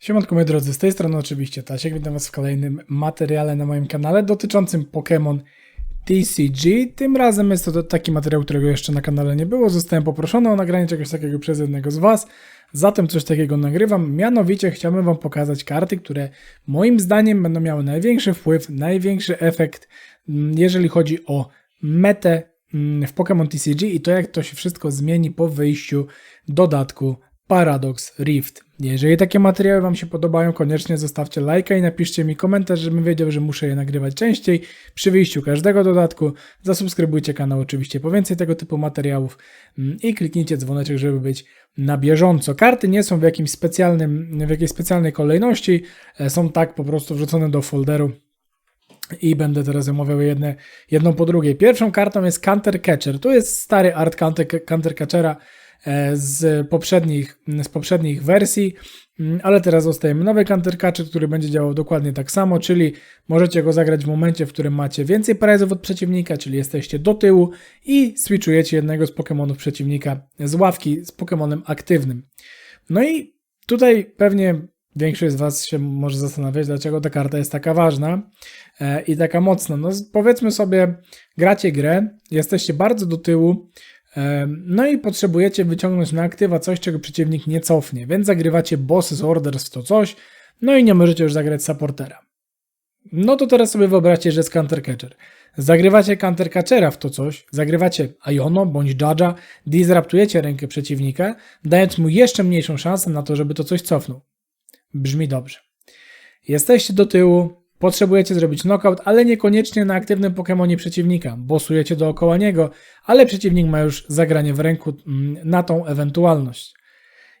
Siemanko moi drodzy, z tej strony oczywiście Tasiek, witam was w kolejnym materiale na moim kanale dotyczącym Pokémon TCG. Tym razem jest to taki materiał, którego jeszcze na kanale nie było. Zostałem poproszony o nagranie czegoś takiego przez jednego z was, zatem coś takiego nagrywam. Mianowicie chciałbym wam pokazać karty, które moim zdaniem będą miały największy wpływ, największy efekt, mm, jeżeli chodzi o metę mm, w Pokémon TCG i to jak to się wszystko zmieni po wyjściu dodatku Paradox Rift. Jeżeli takie materiały Wam się podobają, koniecznie zostawcie lajka i napiszcie mi komentarz, żebym wiedział, że muszę je nagrywać częściej przy wyjściu każdego dodatku. Zasubskrybujcie kanał oczywiście po więcej tego typu materiałów mm, i kliknijcie dzwoneczek, żeby być na bieżąco. Karty nie są w jakimś specjalnym, w jakiejś specjalnej kolejności, e, są tak po prostu wrzucone do folderu i będę teraz omawiał jedne, jedną po drugiej. Pierwszą kartą jest Counter Catcher. Tu jest stary art Counter, Counter Catchera z poprzednich, z poprzednich wersji, mm, ale teraz dostajemy nowy Counter Catcher, który będzie działał dokładnie tak samo, czyli możecie go zagrać w momencie, w którym macie więcej prizów od przeciwnika, czyli jesteście do tyłu i switchujecie jednego z Pokémonów przeciwnika z ławki z Pokémonem aktywnym. No i tutaj pewnie Większość z Was się może zastanawiać, dlaczego ta karta jest taka ważna e, i taka mocna. No, powiedzmy sobie, gracie grę, jesteście bardzo do tyłu, e, no i potrzebujecie wyciągnąć na aktywa coś, czego przeciwnik nie cofnie, więc zagrywacie bossy orders w to coś, no i nie możecie już zagrać supportera. No to teraz sobie wyobraźcie, że jest counter catcher. Zagrywacie counter catchera w to coś, zagrywacie Iono bądź Judge'a, disruptujecie rękę przeciwnika, dając mu jeszcze mniejszą szansę na to, żeby to coś cofnął. Brzmi dobrze. Jesteście do tyłu, potrzebujecie zrobić knockout, ale niekoniecznie na aktywnym Pokemonie przeciwnika. Bosujecie dookoła niego, ale przeciwnik ma już zagranie w ręku mm, na tą ewentualność.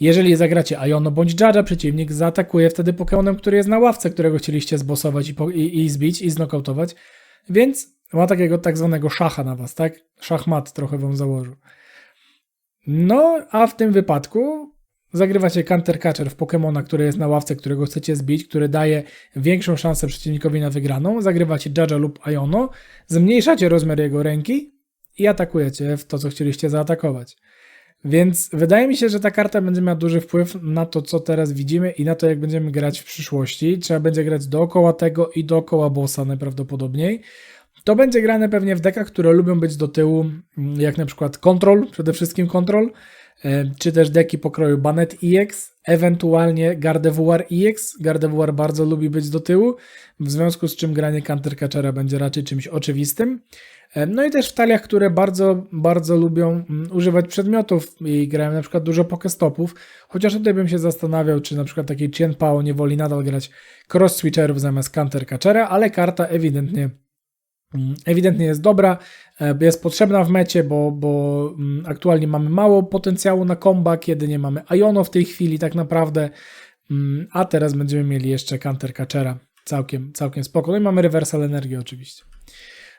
Jeżeli zagracie Iono bądź Judge'a, przeciwnik zaatakuje wtedy Pokemonem, który jest na ławce, którego chcieliście zbosować i, i, i zbić i znokautować, więc ma takiego tak zwanego szacha na was, tak? Szachmat trochę wam założył. No, a w tym wypadku Zagrywacie Counter Catcher w Pokemona, który jest na ławce, którego chcecie zbić, który daje większą szansę przeciwnikowi na wygraną. Zagrywacie Jaja lub Iono, zmniejszacie rozmiar jego ręki i atakujecie w to, co chcieliście zaatakować. Więc wydaje mi się, że ta karta będzie miała duży wpływ na to, co teraz widzimy i na to, jak będziemy grać w przyszłości. Trzeba będzie grać dookoła tego i dookoła bossa najprawdopodobniej. To będzie grane pewnie w dekach, które lubią być do tyłu, jak na przykład Control, przede wszystkim Control, czy też deki pokroju Banet EX, ewentualnie Gardevoir EX. Gardevoir bardzo lubi być do tyłu, w związku z czym granie Counter Catchera będzie raczej czymś oczywistym. E, no i też w taliach, które bardzo, bardzo lubią mm, używać przedmiotów i grają na przykład dużo pokestopów, chociaż tutaj bym się zastanawiał, czy na przykład taki Chien Pao nie woli nadal grać cross switcherów zamiast Counter Catchera, ale karta ewidentnie ewidentnie jest dobra, e, jest potrzebna w mecie, bo, bo mm, aktualnie mamy mało potencjału na komba, kiedy nie mamy Iono w tej chwili tak naprawdę, mm, a teraz będziemy mieli jeszcze Counter Catchera, całkiem, całkiem spoko. No i mamy Reversal Energię oczywiście.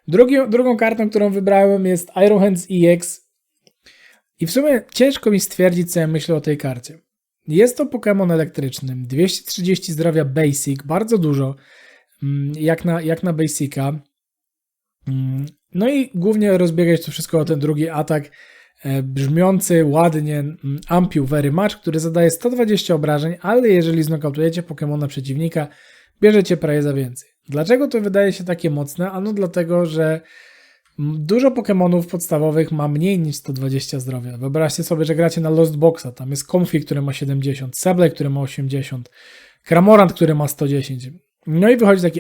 Drugi, drugą kartą, którą wybrałem jest Iron Hands EX i w sumie ciężko mi stwierdzić, co ja myślę o tej karcie. Jest to Pokémon elektryczny, 230 zdrowia Basic, bardzo dużo, jak na, jak na Basica. Mm, no i głównie rozbiegać to wszystko o ten drugi atak e, brzmiący ładnie mm, Ampiu Very Much, który zadaje 120 obrażeń, ale jeżeli znokautujecie Pokemona przeciwnika, bierzecie prawie za więcej. Dlaczego to wydaje się takie mocne? Ano dlatego, że dużo Pokemonów podstawowych ma mniej niż 120 zdrowia. Wyobraźcie sobie, że gracie na Lost Boxa, tam jest Comfy, który ma 70, Seble, który ma 80, Cramorant, który ma 110. No i wychodzi taki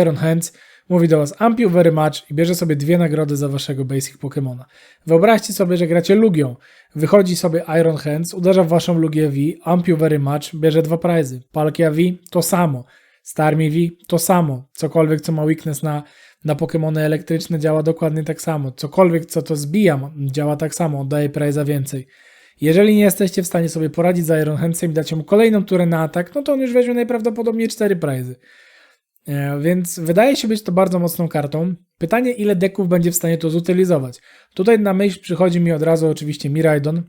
Iron Hands, Mówi do was Amp you very much i bierze sobie dwie nagrody za waszego basic Pokémona. Wyobraźcie sobie, że gracie Lugią. Wychodzi sobie Iron Hands, uderza w waszą Lugię V, Amp you very much, bierze dwa prizy. Palkia V, to samo. Starmie V, to samo. Cokolwiek, co ma weakness na, na Pokémony elektryczne działa dokładnie tak samo. Cokolwiek, co to zbija, działa tak samo, oddaje priza więcej. Jeżeli nie jesteście w stanie sobie poradzić z Iron Handsem i dacie mu kolejną turę na atak, no to on już weźmie najprawdopodobniej cztery prizy. E, więc wydaje się być to bardzo mocną kartą. Pytanie, ile deków będzie w stanie to zutylizować. Tutaj na myśl przychodzi mi od razu oczywiście Miraidon,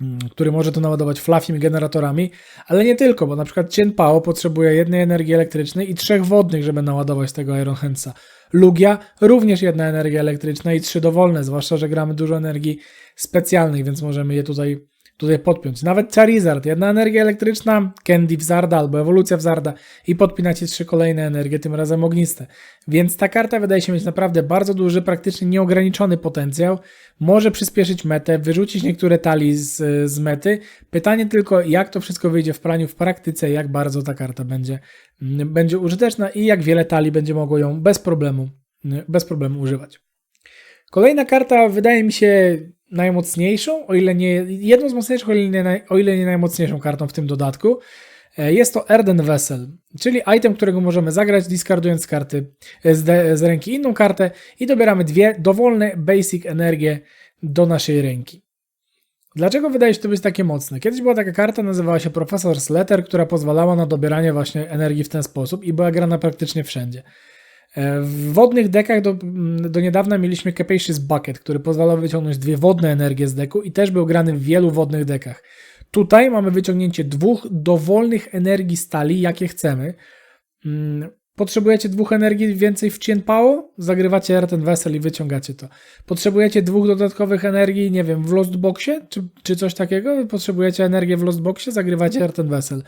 mm, który może to naładować flafim generatorami, ale nie tylko, bo na przykład Cien Pao potrzebuje jednej energii elektrycznej i trzech wodnych, żeby naładować tego Iron Handsa. Lugia również jedna energia elektryczna i trzy dowolne, zwłaszcza, że gramy dużo energii specjalnych, więc możemy je tutaj tutaj podpiąć. Nawet Charizard, jedna energia elektryczna, Candy Wzarda albo ewolucja Wzarda i podpinacie trzy kolejne energie, tym razem ogniste. Więc ta karta wydaje się mieć naprawdę bardzo duży, praktycznie nieograniczony potencjał. Może przyspieszyć metę, wyrzucić niektóre talii z, z mety. Pytanie tylko, jak to wszystko wyjdzie w praniu w praktyce, jak bardzo ta karta będzie, mm, będzie użyteczna i jak wiele talii będzie mogło ją bez problemu, mm, bez problemu używać. Kolejna karta wydaje mi się najmocniejszą, o ile nie, jedną z mocniejszych, o ile nie, o ile nie najmocniejszą kartą w tym dodatku. E, Jest to Erden Vessel, czyli item, którego możemy zagrać, discardując z karty, e, z, z ręki inną kartę i dobieramy dwie dowolne basic energie do naszej ręki. Dlaczego wydaje się to być takie mocne? Kiedyś była taka karta, nazywała się Professor's Letter, która pozwalała na dobieranie właśnie energii w ten sposób i była grana praktycznie wszędzie. E, W wodnych dekach do, do niedawna mieliśmy Capacious Bucket, który pozwalał wyciągnąć dwie wodne energie z deku i też był grany w wielu wodnych dekach. Tutaj mamy wyciągnięcie dwóch dowolnych energii stali, jakie chcemy. Mm, Potrzebujecie dwóch energii więcej w Cienpao? Zagrywacie R ten Vessel i wyciągacie to. Potrzebujecie dwóch dodatkowych energii, nie wiem, w Lostboxie? Czy, czy coś takiego? Potrzebujecie energię w Lostboxie? Zagrywacie R ten Vessel.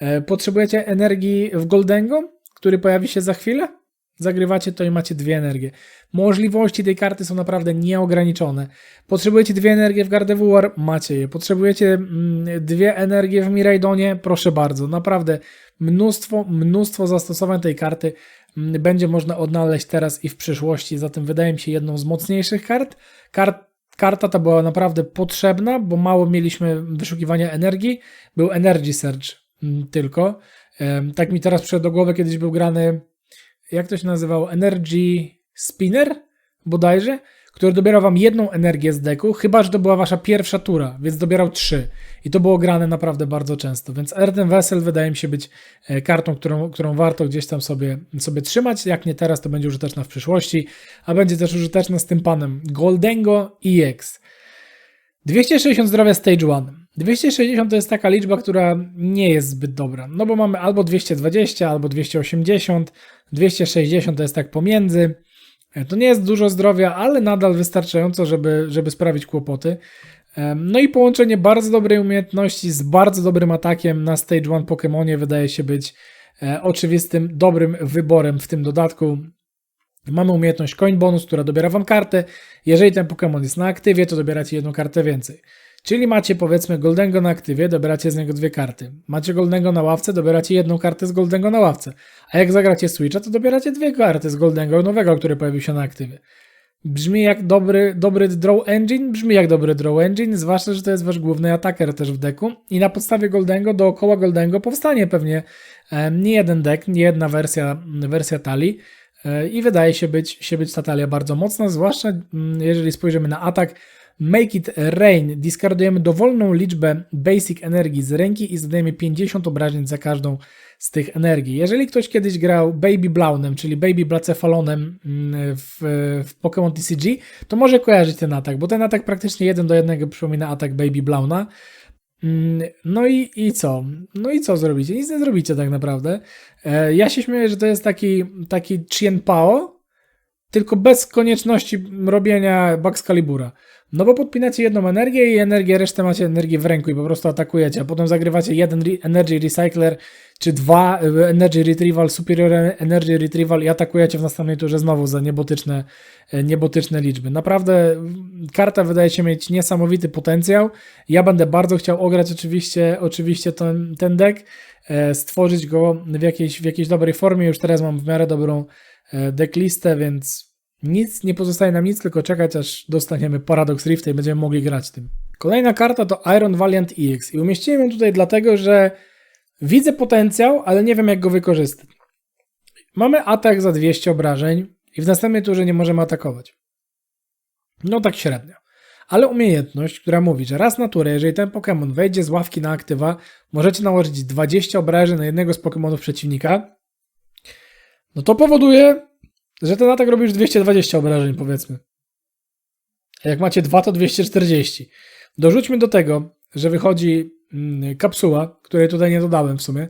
E, Potrzebujecie energii w Goldengo, który pojawi się za chwilę? Zagrywacie to i macie dwie energie. Możliwości tej karty są naprawdę nieograniczone. Potrzebujecie dwie energie w Gardevoir? Macie je. Potrzebujecie mm, dwie energie w Miraidonie? Proszę bardzo. Naprawdę mnóstwo, mnóstwo zastosowań tej karty mm, będzie można odnaleźć teraz i w przyszłości. Zatem wydaje mi się jedną z mocniejszych kart. kart karta ta była naprawdę potrzebna, bo mało mieliśmy wyszukiwania energii. Był Energy Search mm, tylko. Tak mi teraz przyszedł do głowy, kiedyś był grany jak to się nazywało, Energy Spinner bodajże, który dobierał wam jedną energię z deku, chyba że to była wasza pierwsza tura, więc dobierał trzy. I to było grane naprawdę bardzo często. Więc Erden Vessel wydaje mi się być e, kartą, którą, którą warto gdzieś tam sobie, sobie trzymać. Jak nie teraz, to będzie użyteczna w przyszłości, a będzie też użyteczna z tym panem Goldengo EX. 260 zdrowia Stage 1. 260 to jest taka liczba, która nie jest zbyt dobra, no bo mamy albo 220, albo 280, 260 to jest tak pomiędzy. E, To nie jest dużo zdrowia, ale nadal wystarczająco, żeby, żeby sprawić kłopoty. Em, No i połączenie bardzo dobrej umiejętności z bardzo dobrym atakiem na Stage 1 Pokémonie wydaje się być e, oczywistym, dobrym wyborem w tym dodatku. Mamy umiejętność Coin Bonus, która dobiera Wam kartę. Jeżeli ten Pokémon jest na aktywie, to dobieracie jedną kartę więcej. Czyli macie powiedzmy Goldengo na aktywie, dobieracie z niego dwie karty. Macie Goldengo na ławce, dobieracie jedną kartę z Goldengo na ławce. A jak zagracie Switcha, to dobieracie dwie karty z Goldengo nowego, który pojawił się na aktywie. Brzmi jak dobry, dobry draw engine, brzmi jak dobry draw engine, zwłaszcza, że to jest wasz główny ataker też w deku i na podstawie Goldengo dookoła Goldengo powstanie pewnie e, nie jeden deck, nie jedna wersja, wersja talii e, i wydaje się być, się być ta talia bardzo mocna, zwłaszcza mm, jeżeli spojrzymy na atak Make it rain, discardujemy dowolną liczbę basic energii z ręki i zadajemy 50 obrażeń za każdą z tych energii. Jeżeli ktoś kiedyś grał Baby Blaunem, czyli Baby Blacefalonem mm, w, w Pokémon TCG, to może kojarzyć ten atak, bo ten atak praktycznie jeden do jednego przypomina atak Baby Blauna. Mm, No i, i co? No i co zrobicie? Nic nie zrobicie tak naprawdę. E, Ja się śmieję, że to jest taki, taki Chien Pao, tylko bez konieczności robienia Bugs Calibura. No bo podpinacie jedną energię i energię, resztę macie energię w ręku i po prostu atakujecie, a potem zagrywacie jeden Energy Recycler czy dwa y, Energy Retrieval, Superior Energy Retrieval i atakujecie w następnej turze znowu za niebotyczne, y, niebotyczne liczby. Naprawdę mm, karta wydaje się mieć niesamowity potencjał. Ja będę bardzo chciał ograć oczywiście, oczywiście ten, ten deck, e, stworzyć go w jakiejś, w jakiejś dobrej formie. Już teraz mam w miarę dobrą e, decklistę, więc nic nie pozostaje nam nic, tylko czekać aż dostaniemy Paradox Rift i będziemy mogli grać tym. Kolejna karta to Iron Valiant EX i umieściłem ją tutaj dlatego, że widzę potencjał, ale nie wiem jak go wykorzystać. Mamy atak za 200 obrażeń i w następnej turze nie możemy atakować. No tak średnio. Ale umiejętność, która mówi, że raz na turę, jeżeli ten Pokémon wejdzie z ławki na aktywa, możecie nałożyć 20 obrażeń na jednego z Pokémonów przeciwnika, no to powoduje, że ten atak robi już 220 obrażeń, powiedzmy. A jak macie 2, to 240. Dorzućmy do tego, że wychodzi mm, kapsuła, której tutaj nie dodałem w sumie,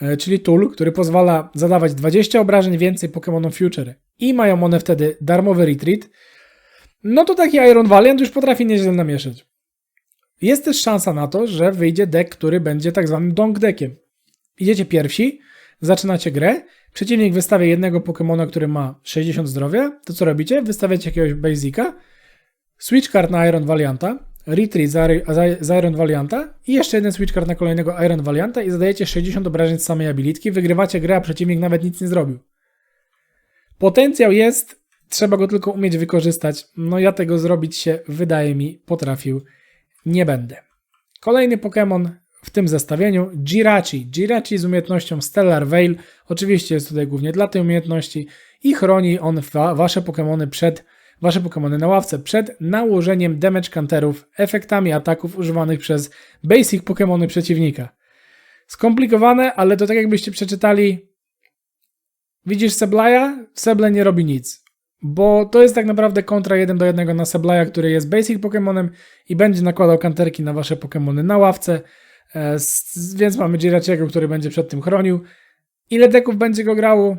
e, czyli tool, który pozwala zadawać 20 obrażeń więcej Pokémonom Future i mają one wtedy darmowy retreat, no to taki Iron Valiant już potrafi nieźle namieszać. Jest też szansa na to, że wyjdzie deck, który będzie tak zwanym donk deckiem. Idziecie pierwsi, zaczynacie grę, przeciwnik wystawia jednego Pokemona, który ma 60 zdrowia, to co robicie? Wystawiacie jakiegoś Basica, switch card na Iron Valianta, retreat za Iron Valianta i jeszcze jeden switch card na kolejnego Iron Valianta i zadajecie 60 obrażeń z samej abilitki, wygrywacie grę, a przeciwnik nawet nic nie zrobił. Potencjał jest, trzeba go tylko umieć wykorzystać. No ja tego zrobić się, wydaje mi, potrafił nie będę. Kolejny Pokémon w tym zestawieniu Jirachi. Jirachi z umiejętnością Stellar Veil. Oczywiście jest tutaj głównie dla tej umiejętności i chroni on wa wasze Pokémony przed wasze Pokémony na ławce przed nałożeniem damage counterów, efektami ataków używanych przez basic Pokémony przeciwnika. Skomplikowane, ale to tak jakbyście przeczytali Widzisz Seblaja? Seble nie robi nic. Bo to jest tak naprawdę kontra 1 do 1 na Seblaja, który jest basic Pokémonem i będzie nakładał kanterki na wasze Pokémony na ławce. E, więc mamy Jirachiego, który będzie przed tym chronił. Ile deków będzie go grało?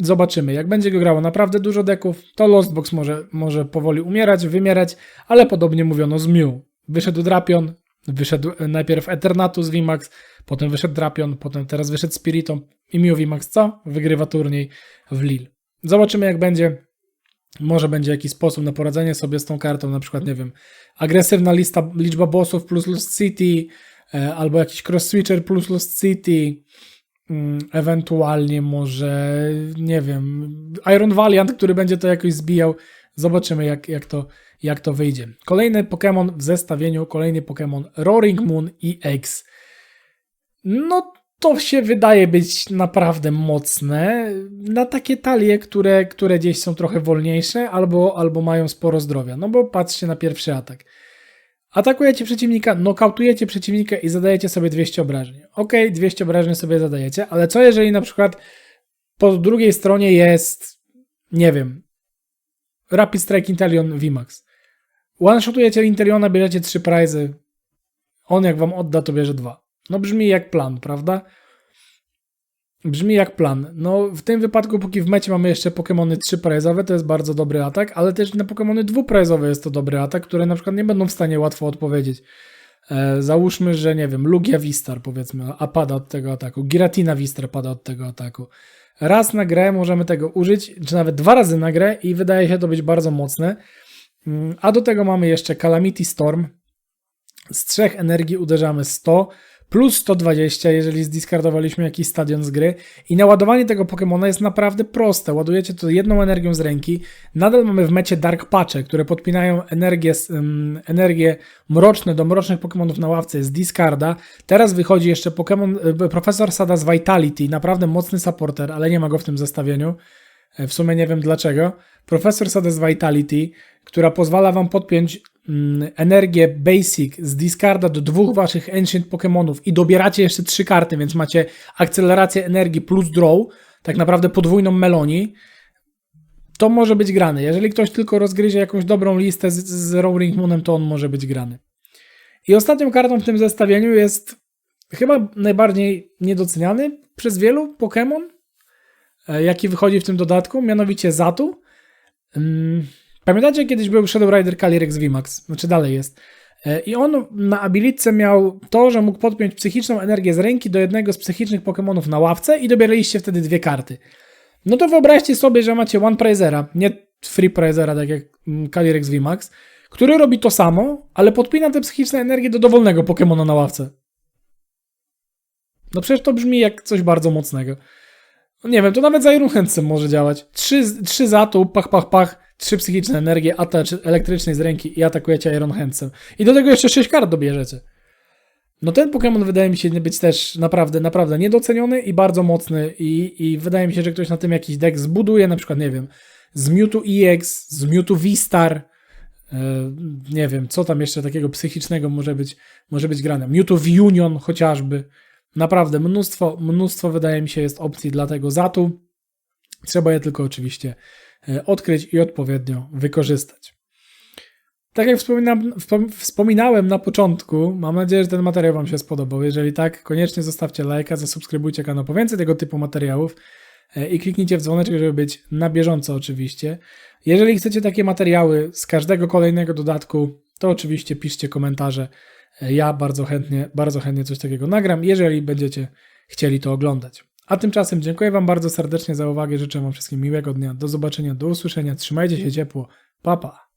Zobaczymy. Jak będzie go grało naprawdę dużo deków, to Lostbox może, może powoli umierać, wymierać, ale podobnie mówiono z Mew. Wyszedł Drapion, wyszedł najpierw Eternatus VMAX, potem wyszedł Drapion, potem teraz wyszedł Spiriton i Mew VMAX co? Wygrywa turniej w Lille. Zobaczymy jak będzie. Może będzie jakiś sposób na poradzenie sobie z tą kartą, na przykład, nie wiem, agresywna lista, liczba bossów plus Lost City, e, albo jakiś cross-switcher plus Lost City, mm, ewentualnie może, nie wiem, Iron Valiant, który będzie to jakoś zbijał. Zobaczymy, jak, jak, to, jak to wyjdzie. Kolejny Pokémon w zestawieniu, kolejny Pokémon Roaring Moon i X. No, to się wydaje być naprawdę mocne na takie talie, które, które gdzieś są trochę wolniejsze albo, albo mają sporo zdrowia. No bo patrzcie na pierwszy atak. Atakujecie przeciwnika, nokautujecie przeciwnika i zadajecie sobie 200 obrażeń. Ok, 200 obrażeń sobie zadajecie, ale co jeżeli na przykład po drugiej stronie jest, nie wiem, Rapid Strike Intelion VMAX. One-shotujecie Inteliona, bierzecie 3 prizy. On jak wam odda, to bierze 2. No brzmi jak plan, prawda? Brzmi jak plan. No w tym wypadku, póki w mecie mamy jeszcze Pokémony 3 prezowe, to jest bardzo dobry atak, ale też na Pokémony 2 prezowe jest to dobry atak, które na przykład nie będą w stanie łatwo odpowiedzieć. E, załóżmy, że nie wiem, Lugia Vistar powiedzmy, a pada od tego ataku. Giratina Vistar pada od tego ataku. Raz na grę możemy tego użyć, czy nawet dwa razy na grę i wydaje się to być bardzo mocne. Mm, a do tego mamy jeszcze Calamity Storm. Z trzech energii uderzamy 100, plus 120, jeżeli zdiskardowaliśmy jakiś stadion z gry. I naładowanie tego Pokémona jest naprawdę proste. Ładujecie to jedną energią z ręki. Nadal mamy w mecie Dark Patche, które podpinają energię, um, energię mroczne do mrocznych Pokémonów na ławce z discarda. Teraz wychodzi jeszcze Pokémon e, Profesor Sada z Vitality, naprawdę mocny supporter, ale nie ma go w tym zestawieniu. E, w sumie nie wiem dlaczego. Profesor Sada z Vitality, która pozwala wam podpiąć Mm, energię basic z discarda do dwóch waszych ancient Pokémonów i dobieracie jeszcze trzy karty, więc macie akcelerację energii plus draw, tak naprawdę podwójną melonii, to może być grany. Jeżeli ktoś tylko rozgryzie jakąś dobrą listę z, z Roaring Moonem, to on może być grany. I ostatnią kartą w tym zestawieniu jest chyba najbardziej niedoceniany przez wielu Pokémon, e, jaki wychodzi w tym dodatku, mianowicie Zatu. Hmm Pamiętacie, kiedyś był Shadow Rider Calyrex VMAX, znaczy dalej jest. E, I on na abilitce miał to, że mógł podpiąć psychiczną energię z ręki do jednego z psychicznych Pokémonów na ławce i dobieraliście wtedy dwie karty. No to wyobraźcie sobie, że macie One Prizera, nie Free Prizera, tak jak mm, Calyrex VMAX, który robi to samo, ale podpina tę psychiczną energię do dowolnego Pokémona na ławce. No przecież to brzmi jak coś bardzo mocnego. No nie wiem, to nawet za Iron może działać. Trzy, trzy za tu, pach, pach, pach trzy psychiczne energie atak elektrycznej z ręki i atakujecie Iron Handsem. I do tego jeszcze 6 kart dobierzecie. No ten Pokémon wydaje mi się być też naprawdę, naprawdę niedoceniony i bardzo mocny i, i wydaje mi się, że ktoś na tym jakiś deck zbuduje, na przykład, nie wiem, z Mewtwo EX, z Mewtwo V-Star, yy, nie wiem, co tam jeszcze takiego psychicznego może być, może być grane. Mewtwo V-Union chociażby. Naprawdę mnóstwo, mnóstwo wydaje mi się jest opcji dla tego zatu. Trzeba je tylko oczywiście E, odkryć i odpowiednio wykorzystać. Tak jak wspominałem na początku, mam nadzieję, że ten materiał Wam się spodobał. Jeżeli tak, koniecznie zostawcie lajka, zasubskrybujcie kanał po więcej tego typu materiałów e, i kliknijcie w dzwoneczek, żeby być na bieżąco oczywiście. Jeżeli chcecie takie materiały z każdego kolejnego dodatku, to oczywiście piszcie komentarze e, ja bardzo chętnie, bardzo chętnie coś takiego nagram, jeżeli będziecie chcieli to oglądać. A tymczasem dziękuję Wam bardzo serdecznie za uwagę, życzę Wam wszystkim miłego dnia, do zobaczenia, do usłyszenia, trzymajcie się ciepło, pa pa!